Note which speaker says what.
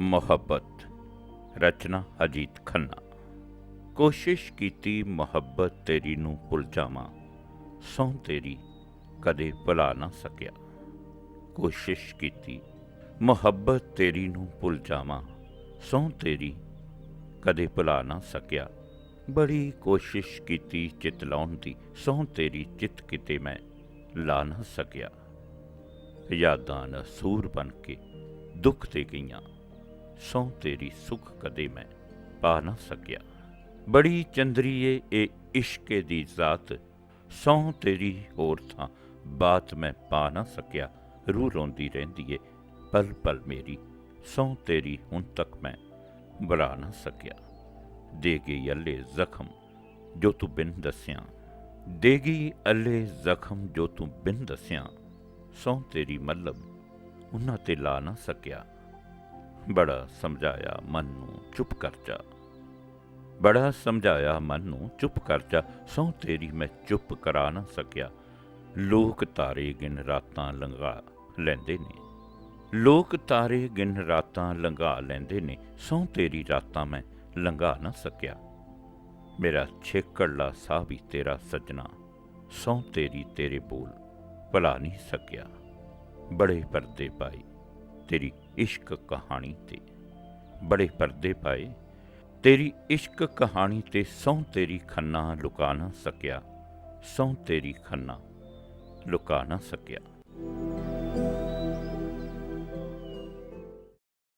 Speaker 1: ਮੁਹੱਬਤ। ਰਚਨਾ ਅਜੀਤ ਖੰਨਾ। ਕੋਸ਼ਿਸ਼ ਕੀਤੀ ਮੁਹੱਬਤ ਤੇਰੀ ਨੂੰ ਭੁੱਲ ਜਾਵਾਂ ਸੌ ਤੇਰੀ ਕਦੇ ਭੁਲਾ ਨਾ ਸਕਿਆ। ਕੋਸ਼ਿਸ਼ ਕੀਤੀ ਮੁਹੱਬਤ ਤੇਰੀ ਨੂੰ ਭੁੱਲ ਜਾਵਾਂ ਸੌ ਤੇਰੀ ਕਦੇ ਭੁਲਾ ਨਾ ਸਕਿਆ। ਬੜੀ ਕੋਸ਼ਿਸ਼ ਕੀਤੀ ਚਿਤ ਲਾਉਣ ਦੀ ਸੌ ਤੇਰੀ ਚਿਤ ਕਿਤੇ ਮੈਂ ਲਾ ਨਾ ਸਕਿਆ। ਯਾਦਾਂ ਨਾਲ ਸੂਰ ਬਣ ਕੇ ਦੁੱਖ ਤੇ ਗਈਆਂ। ਸੌ ਤੇਰੀ ਸੁਖ ਕਦੇ ਮੈਂ ਪਾ ਨਾ ਸਕਿਆ। ਬੜੀ ਚੰਦਰੀਏ ਇਹ ਇਸ਼ਕੇ ਦੀ ਜ਼ਾਤ ਸੌ ਤੇਰੀ ਹੋਰ ਥਾਂ ਬਾਤ ਮੈਂ ਪਾ ਨਾ ਸਕਿਆ। ਰੂਹ ਰੋਂਦੀ ਰਹਿੰਦੀ ਏ, ਪਲ ਪਲ ਮੇਰੀ ਸੌ ਤੇਰੀ ਹੁਣ ਤੱਕ ਮੈਂ ਬੁਲਾ ਨਾ ਸਕਿਆ। ਦੇਗੀ ਅੱਲੇ ਜ਼ਖਮ ਜੋ ਤੂੰ ਬਿਨ ਦੱਸਿਆ। ਦੇਗੀ ਅੱਲੇ ਜ਼ਖਮ ਜੋ ਤੂੰ ਬਿਨ ਦੱਸਿਆ। ਸੌ ਤੇਰੀ ਮੱਲਬ ਉਹਨਾਂ ਤੇ ਲਾ ਨਾ ਸਕਿਆ। ਬੜਾ ਸਮਝਾਇਆ ਮਨ ਨੂੰ, ਚੁੱਪ ਕਰ ਜਾ। ਬੜਾ ਸਮਝਾਇਆ ਮਨ ਨੂੰ, ਚੁੱਪ ਕਰ ਜਾ। ਸੌ ਤੇਰੀ ਮੈਂ ਚੁੱਪ ਕਰਾ ਨਾ ਸਕਿਆ। ਲੋਕ ਤਾਰੇ ਗਿਨ ਰਾਤਾਂ ਲੰਘਾ ਲੈਂਦੇ ਨੇ। ਲੋਕ ਤਾਰੇ ਗਿਨ ਰਾਤਾਂ ਲੰਘਾ ਲੈਂਦੇ ਨੇ। ਸੌ ਤੇਰੀ ਰਾਤਾਂ ਮੈਂ ਲੰਘਾ ਨਾ ਸਕਿਆ। ਮੇਰਾ ਛੇਕੜਲਾ ਸਾਹ ਵੀ ਤੇਰਾ ਸਜਣਾ। ਸੌ ਤੇਰੀ ਤੇਰੇ ਬੋਲ ਭੁਲਾ ਨਹੀਂ ਸਕਿਆ। ਬੜੇ ਪਰਦੇ ਪਾਈ। ਤੇਰੀ ਇਸ਼ਕ ਕਹਾਣੀ ਤੇ। ਬੜੇ ਪਰਦੇ ਪਾਏ। ਤੇਰੀ ਇਸ਼ਕ ਕਹਾਣੀ ਤੇ ਸੌ ਤੇਰੀ ਖੰਨਾ ਲੁਕਾ ਨਾ ਸਕਿਆ। ਸੌ ਤੇਰੀ ਖੰਨਾ ਲੁਕਾ ਨਾ ਸਕਿਆ।